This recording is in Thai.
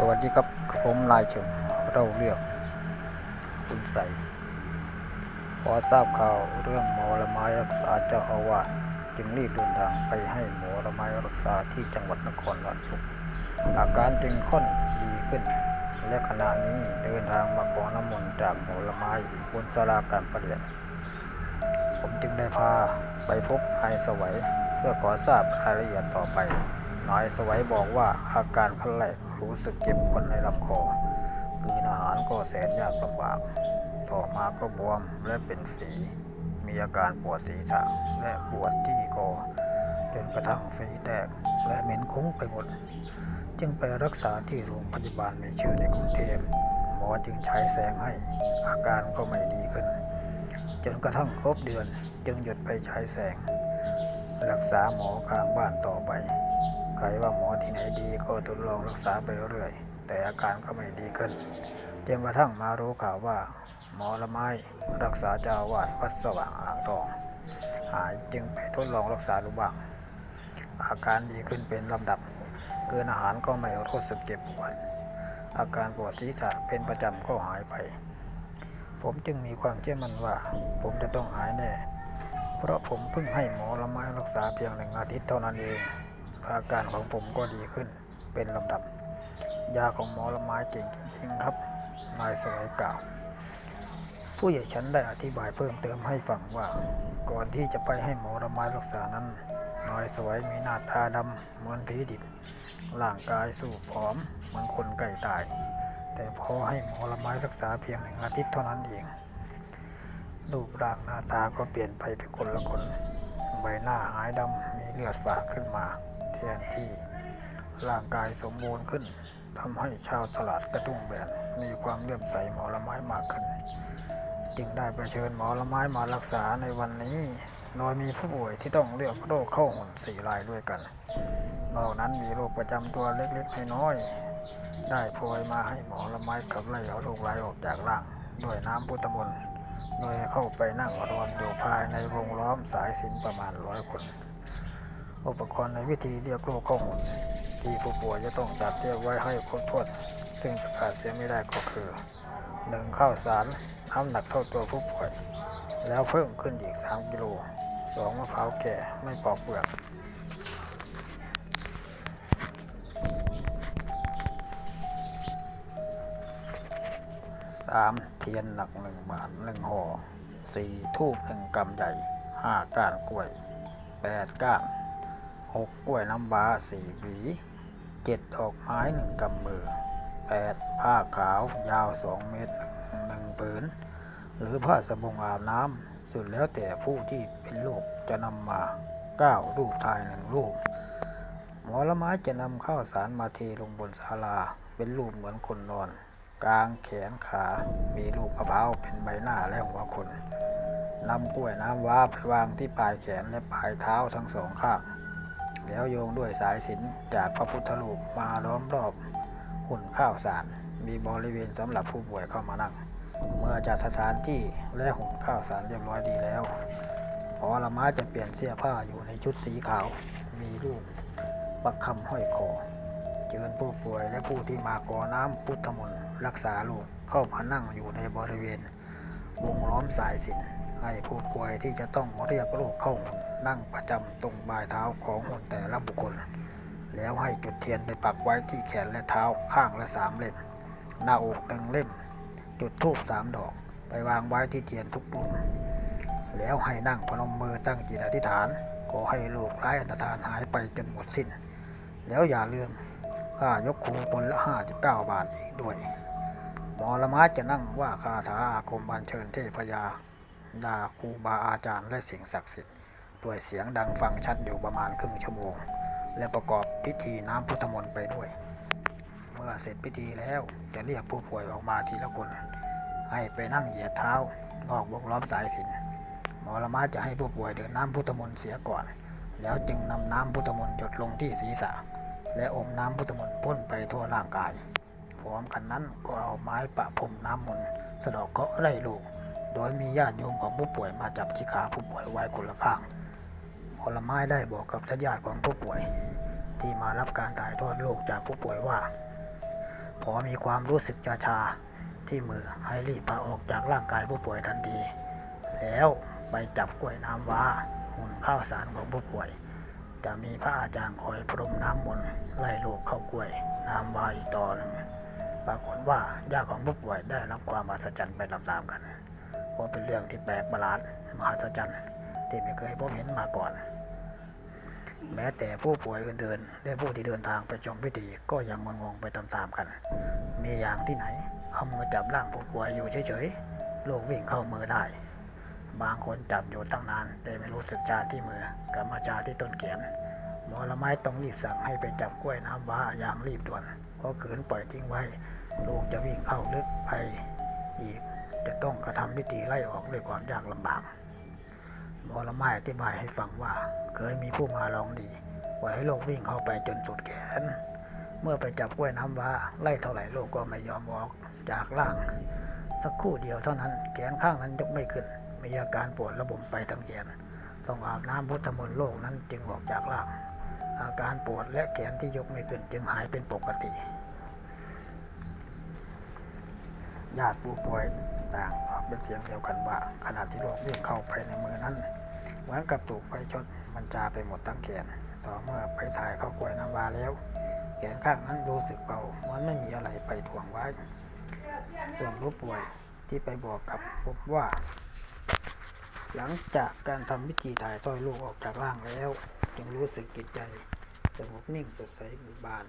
สวัสดีครับผมลายเฉิมเราเรื่องคุณใสพอทราบข่าวเรื่องหมอละไม้รักษาเจ้าอาวาสจึงรีบเดินทางไปให้หมอละไม้รักษาที่จังหวัดนครราชสีมาอาการจึงค่อนดีขึ้น และขณะนี้เดินทางมาขอน้ำมนต์จากหมอละไม้บนศาลาการประเรียนผมจึงได้พาไปพบนายสวัยเพื่อขอทราบรายละเอียดต่อไป นายสวัยบอกว่าอาการขั้นแรกรู้สึกเจ็บปวดในลำคอกินอาหารก็แสนยากลำบาก ต่อมาก็บวมและเป็นฝี มีอาการปวดศีรษะและปวดที่คอจนกระทั่งฝีแตกและเหม็นคุ้งไปหมด จึงไปรักษาที่โรงพยาบาลมีชื่อในกรุงเทพหมอจึงใช้แสงให้อาการก็ไม่ดีขึ้น จนกระทั่งครบเดือนจึงหยุดไปใช้แสง รักษาหมอข้างบ้านต่อไป ใครว่าหมอที่ไหนดีก็ทดลองรักษาไปเรื่อย แต่อาการก็ไม่ดีขึ้นจนกระทั่งมารู้ข่าวว่า หมอละไม้รักษาเจ้าวาดวัดสว่างอ่างทอง หายจึงไปทดลองรักษาดูบ้าง อาการดีขึ้นเป็นลำดับเกินอาหารก็ไม่รู้สึกเจ็บปวดอาการปวดศีรษะเป็นประจำก็หายไป ผมจึงมีความเชื่อมั่นว่า ผมจะต้องหายแน่ เพราะผมเพิ่งให้หมอละไม้รักษาเพียงหนึ่งอาทิตย์เท่านั้นเอง อาการของผมก็ดีขึ้นเป็นลำดับ ยาของหมอละไม้เก่งจริงครับ นายสวัยกล่าว ผู้ใหญ่ชั้นได้อธิบายเพิ่มเติมให้ฟังว่า ก่อนที่จะไปให้หมอละไม้รักษานั้น นายสวัยมีหน้าตาดำเหมือนผีดิบ ร่างกายสู้ผอมเหมือนคนใกล้ตาย แต่พอให้หมอละไม้รักษาเพียงหนึ่งอาทิตย์เท่านั้นเองรูปร่างหน้าตาก็เปลี่ยนไปเป็นคนละคน ใบหน้าหายดำมีเลือดฝาดขึ้นมา แทนที่ร่างกายสมบูรณ์ขึ้นทำให้ชาวตลาดกระทุ่งแบนมีความเลื่อมใสหมอละไม้มากขึ้น จึงได้ไปเชิญหมอละไม้มารักษาในวันนี้โดยมีผู้ป่วยที่ต้องเลือกโรคเข้าหุ่นสี่รายด้วยกันนอกนั้นมีโรคประจำตัวเล็กๆน้อยๆได้โพยมาให้หมอละไม้ขับไล่เอาโรคร้ายออกจากร่างด้วยน้ำพุทธมนต์โดยเข้าไปนั่งรอนอยู่ภายในวงล้อมสายสินประมาณร้อยคน อุปกรณ์ในวิธีเรียกโรคเข้าหุ่นที่ผู้ป่วยจะต้องจัดเตรียมไว้ให้ครบถ้วนซึ่งจะขาดเสียไม่ได้ก็คือหนึ่งข้าวสารน้ำหนักเท่าตัวผู้ป่วย แล้วเพิ่มขึ้นอีก 3 กิโลสองมะพร้าวแก่ไม่ปอกเปลือกสามเทียนหนักหนึ่งบาทหนึ่งห่อสี่ทูบหนึ่งกำใหญ่ห้าก้านกล้วยแปดก้าน หกกล้วยน้ำว้าสี่หวีเจ็ดอกไม้หนึ่งกำมือแปดผ้าขาวยาวสองเมตรหนึ่งผืน หรือผ้าสบงอาบน้ำสุดแล้วแต่ผู้ที่เป็นลูกจะนำมาเก้ารูปทายหนึ่งรูปหมอละไม้จะนำข้าวสารมาเทลงบนศาลา เป็นรูปเหมือนคนนอน กลางแขนขา มีลูกมะพร้าวเป็นใบหน้าและหัวคนนำกล้วยน้ำว้าไปวางที่ปลายแขนและปลายเท้าทั้งสองข้าง แล้วโยงด้วยสายสิญจนจากพระพุทธรูปมาล้อมรอบหุ่นข้าวสาร มีบริเวณสำหรับผู้ป่วยเข้ามานั่ง เมื่อจัดสถานที่และหุ่นข้าวสารเรียบร้อยดีแล้วหมอละม้าจะเปลี่ยนเสื้อผ้าอยู่ในชุดสีขาว มีรูปประคำห้อยคอเชิญผู้ป่วยและผู้ที่มาขอน้ำพุทธมนต์รักษาโรคเข้ามานั่งอยู่ในบริเวณวงล้อมสายสิญจน ให้ผู้ป่วยที่จะต้องเรียกโรคเข้านั่งประจำตรงปลายเท้าของแต่ละบุคคล แล้วให้จุดเทียนไปปักไว้ที่แขนและเท้าข้างละสามเล่ม หน้าอกหนึ่งเล่ม จุดธูปสามดอก ไปวางไว้ที่เทียนทุกปุ่มแล้วให้นั่งพนมมือตั้งจิตอธิษฐานขอให้โรคร้ายอันตรธานหายไปจนหมดสิ้น แล้วอย่าลืมค่ายกครูคนละห้าสิบเก้าบาทอีกด้วย หมอละม้จะนั่งว่าคาถาอาคมบันเชิญเทพยา ดาครูบาอาจารย์และสิ่งศักดิ์สิทธิ์ด้วยเสียงดังฟังชัดอยู่ประมาณครึ่งชั่วโมง และประกอบพิธีน้ำพุทธมนต์ไปด้วย เมื่อเสร็จพิธีแล้วจะเรียกผู้ป่วยออกมาทีละคน ให้ไปนั่งเหยียดเท้านอกวงล้อมสายสินหมอละม้จะให้ผู้ป่วยเดินน้ำพุทธมนต์เสียก่อน แล้วจึงนำน้ำพุทธมนต์หยดลงที่ศีรษะ และอมน้ำพุทธมนต์พ่นไปทั่วร่างกายพร้อมกันนั้นก็เอาไม้ประพรมน้ำมนต์สะดอกเคราะห์ไล่ลูก โดยมีญาติโยมของผู้ป่วยมาจับที่ขาผู้ป่วยไว้คนละข้างผลไม้ได้บอกกับญาติของผู้ป่วย ที่มารับการถ่ายทอดโรคจากผู้ป่วยว่า พอมีความรู้สึกชาชาที่มือให้รีบพาออกจากร่างกายผู้ป่วยทันที แล้วไปจับกล้วยน้ำว้าหุ่นข้าวสารของผู้ป่วย จะมีพระอาจารย์คอยพรมน้ำมนต์ไล่ลูกเข้ากล้วยน้ำว้าอีกต่อหนึ่งปรากฏว่าญาติของผู้ป่วยได้รับความมหัศจรรย์ไปตามๆกัน เพราะเป็นเรื่องที่แปลกประหลาดมหัศจรรย์ที่ไม่เคยพบเห็นมาก่อน แม้แต่ผู้ป่วยอื่นๆและผู้ที่เดินทางไปชมพิธีก็ยังงงๆไปตามๆกัน มีอย่างที่ไหนเอามือจับร่างผู้ป่วยอยู่เฉยๆโรควิ่งเข้ามือได้ บางคนจับอยู่ตั้งนาน แต่ไม่รู้สึกชาที่มือกับมาชาที่ต้นแขนหมอละไม้ต้องรีบสั่งให้ไปจับกล้วยน้ำว้าอย่างรีบด่วนเพราะขืนปล่อยทิ้งไว้ ลูกจะวิ่งเข้าลึกไปอีก จะต้องกระทำพิธีไล่ออกด้วยความยากลำบากหมอละไม้อธิบายให้ฟังว่า เคยมีผู้มาลองดีปล่อยให้โลกวิ่งเข้าไปจนสุดแขน เมื่อไปจับกล้วยน้ำว้าไล่เท่าไหร่โลกก็ไม่ยอมออกจากร่าง สักครู่เดียวเท่านั้นแขนข้างนั้นยกไม่ขึ้น มีอาการปวดระบมไปทั้งแขนต้องอาบน้ำพุทธมนต์โลกนั้นจึงออกจากร่าง อาการปวดและแขนที่ยกไม่ขึ้นจึงหายเป็นปกติญาติผู้ป่วย ต่างตอบเป็นเสียงเดียวกันว่าขณะที่โรควิ่งเข้าไปในมือนั้น เหมือนกับถูกไฟช็อตมันจาไปหมดทั้งแขนต่อเมื่อไปถ่ายเข้ากล้วยน้ำวาแล้วแขนข้างนั้นรู้สึกเบาเหมือนไม่มีอะไรไปถ่วงไว้ ส่วนผู้ป่วยที่ไปบอกกับผมว่า หลังจากการทำพิธีถ่ายต้อยลูกออกจากร่างแล้ว จึงรู้สึกจิตใจสงบนิ่งสดใสบิบาน